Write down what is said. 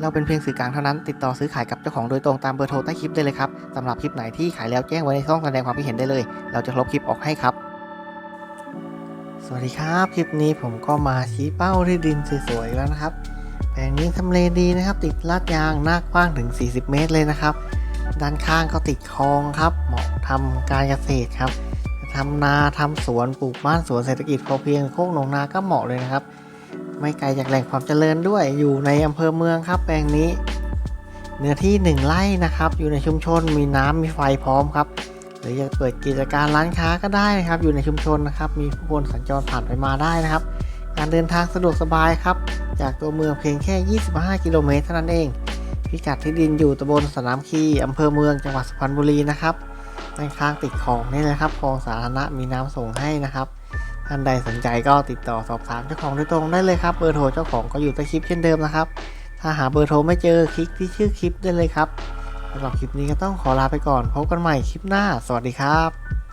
เราเป็นเพียงสื่อกลางเท่านั้น ติดต่อซื้อขายกับเจ้าของโดยตรงตามเบอร์โทรใต้คลิปได้เลยครับสำหรับคลิปไหนที่ขายแล้วแจ้งไว้ในช่องแสดงความคิดเห็นได้เลย เราจะลบคลิปออกให้ครับ สวัสดีครับ คลิปนี้ผมก็มาชี้เป้าที่ดินสวยๆแล้วนะครับ แปลงนี้ทำเลดีนะครับ ติดลาดยางหน้ากว้างถึง 40 เมตรเลยนะครับ ด้านข้างก็ติดคลองครับ เหมาะทำการเกษตรครับทำนาทำสวนปลูกบ้านสวนเศรษฐกิจพอเพียงโคกหนองนาก็เหมาะเลยนะครับ ไม่ไกลจากแหล่งความเจริญด้วย อยู่ในอำเภอเมืองครับแปลงนี้ เนื้อที่ 1ไร่นะครับ อยู่ในชุมชนมีน้ำมีไฟพร้อมครับ หรือจะเปิดกิจการร้านค้าก็ได้นะครับ อยู่ในชุมชนนะครับ มีผู้คนสัญจรผ่านไปมาได้นะครับ การเดินทางสะดวกสบายครับ จากตัวเมืองเพียงแค่ 25 กิโลเมตรเท่านั้นเอง พิกัดที่ดินอยู่ตำบลสนามคีอำเภอเมืองจังหวัดสุพรรณบุรีนะครับด้านข้างติดคลองนี่เลยครับคลองสาธารณะมีน้ำส่งให้นะครับ ท่านใดสนใจก็ติดต่อสอบถามเจ้าของโดยตรงได้เลยครับ เบอร์โทรเจ้าของก็อยู่ใต้คลิปเช่นเดิมนะครับ ถ้าหาเบอร์โทรไม่เจอคลิกที่ชื่อคลิปได้เลยครับสำหรับคลิปนี้ก็ต้องขอลาไปก่อน พบกันใหม่คลิปหน้า สวัสดีครับ